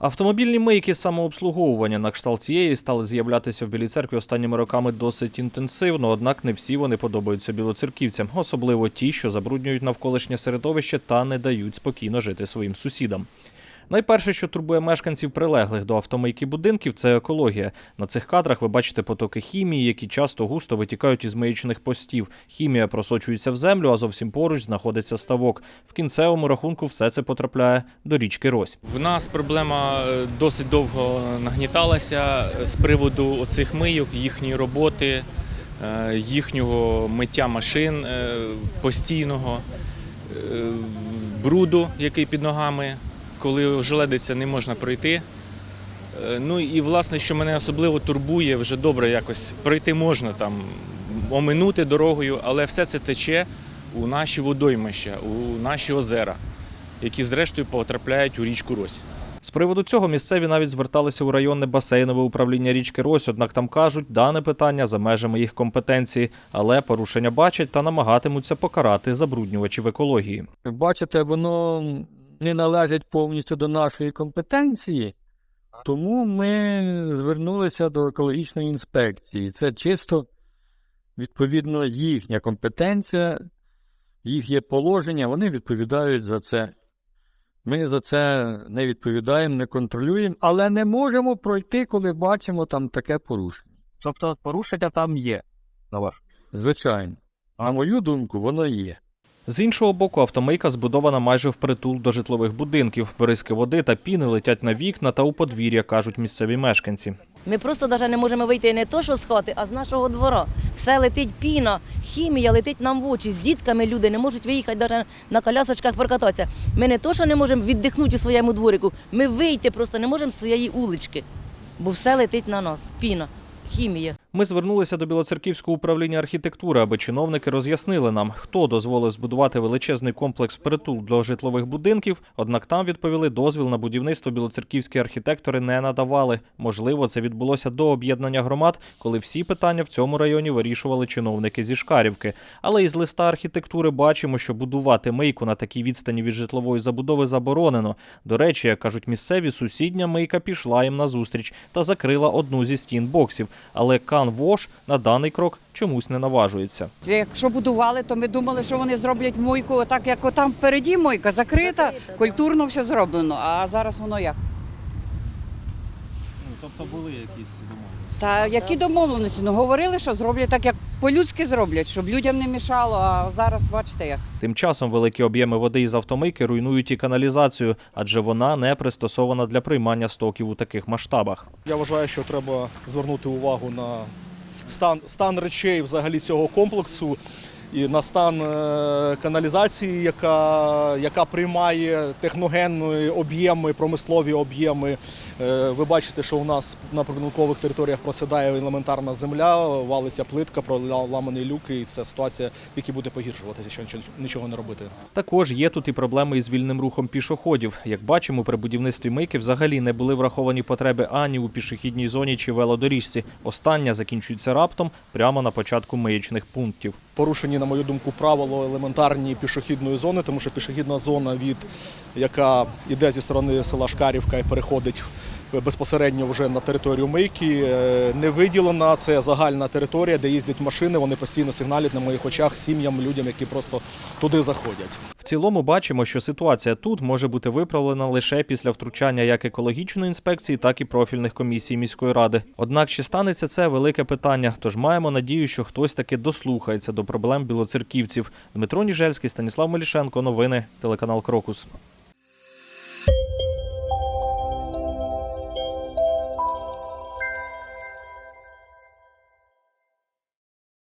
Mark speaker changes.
Speaker 1: Автомобільні мийки самообслуговування на кшталт цієї стали з'являтися в Білій церкві останніми роками досить інтенсивно, однак не всі вони подобаються білоцерківцям, особливо ті, що забруднюють навколишнє середовище та не дають спокійно жити своїм сусідам. Найперше, що турбує мешканців прилеглих до автомийки будинків, це екологія. На цих кадрах ви бачите потоки хімії, які часто густо витікають із миючних постів. Хімія просочується в землю, а зовсім поруч знаходиться ставок. В кінцевому рахунку все це потрапляє до річки Рось.
Speaker 2: В нас проблема е, досить довго нагніталася з приводу оцих мийок, їхньої роботи, е, їхнього миття машин е, постійного, е, бруду, який під ногами, коли ожеледиться, не можна пройти. Е, Ну і власне, що мене особливо турбує, вже добре якось пройти можна там, оминути дорогою, але все це тече у наші водоймища, у наші озера, які зрештою потрапляють у річку Рось.
Speaker 1: З приводу цього місцеві навіть зверталися у районне басейнове управління річки Рось, однак там кажуть, дане питання за межами їх компетенції, але порушення бачать та намагатимуться покарати забруднювачів екології.
Speaker 3: Бачите, воно не належить повністю до нашої компетенції, тому ми звернулися до екологічної інспекції. Це чисто, відповідно, їхня компетенція, їх є положення, вони відповідають за це. Ми за це не відповідаємо, не контролюємо, але не можемо пройти, коли бачимо там таке порушення.
Speaker 4: Тобто порушення там є, на ваш.
Speaker 3: Звичайно. На мою думку, воно є.
Speaker 1: З іншого боку, автомийка збудована майже впритул до житлових будинків. Бризки води та піни летять на вікна та у подвір'я, кажуть місцеві мешканці.
Speaker 5: Ми просто навіть не можемо вийти не то, що з хати, а з нашого двора. Все летить піна, хімія летить нам в очі. З дітками люди не можуть виїхати навіть на колясочках прокататися. Ми не то, що не можемо віддихнути у своєму дворику, ми вийти просто не можемо з своєї улички, бо все летить на нас. Піна, хімія.
Speaker 1: Ми звернулися до Білоцерківського управління архітектури, аби чиновники роз'яснили нам, хто дозволив збудувати величезний комплекс притул до житлових будинків. Однак там відповіли, дозвіл на будівництво білоцерківські архітектори не надавали. Можливо, це відбулося до об'єднання громад, коли всі питання в цьому районі вирішували чиновники зі Шкарівки. Але із листа архітектури бачимо, що будувати мийку на такій відстані від житлової забудови заборонено. До речі, як кажуть місцеві, сусідня мийка пішла їм назустріч та закрила одну зі стін боксів. Але Канвош на даний крок чомусь не наважується.
Speaker 6: Якщо будували, то ми думали, що вони зроблять мойку так, як отам впереді мойка закрита, культурно все зроблено. А зараз воно як?
Speaker 4: тобто були якісь домовленості.
Speaker 6: Та які домовленості? Ну говорили, що зроблять так, як по-людськи зроблять, щоб людям не мішало. А зараз бачите як.
Speaker 1: Тим часом великі об'єми води із автомийки руйнують і каналізацію, адже вона не пристосована для приймання стоків у таких масштабах.
Speaker 7: Я вважаю, що треба звернути увагу на стан, стан речей взагалі цього комплексу і на стан е, каналізації, яка, яка приймає техногенні об'єми, промислові об'єми. Е, Ви бачите, що у нас на прибудинкових територіях просідає елементарна земля, валиться плитка, проламані люки, і це ситуація, в буде погіршуватися, якщо нічого- не робити.
Speaker 1: Також є тут і проблеми із вільним рухом пішоходів. Як бачимо, при будівництві мийки взагалі не були враховані потреби ані у пішохідній зоні чи велодоріжці. Остання закінчується раптом прямо на початку миючних пунктів.
Speaker 7: Порушені, на мою думку, правила елементарні пішохідної зони, тому що пішохідна зона, від яка йде зі сторони села Шкарівка і переходить безпосередньо вже на територію Мийки, е, не виділена. Це загальна територія, де їздять машини. Вони постійно сигналять на моїх очах сім'ям, людям, які просто туди заходять.
Speaker 1: В цілому бачимо, що ситуація тут може бути виправлена лише після втручання як екологічної інспекції, так і профільних комісій міської ради. Однак чи станеться це велике питання? Тож маємо надію, що хтось таки дослухається до проблем білоцерківців. Дмитро Ніжельський, Станіслав Мелішенко. Новини телеканал Крокус.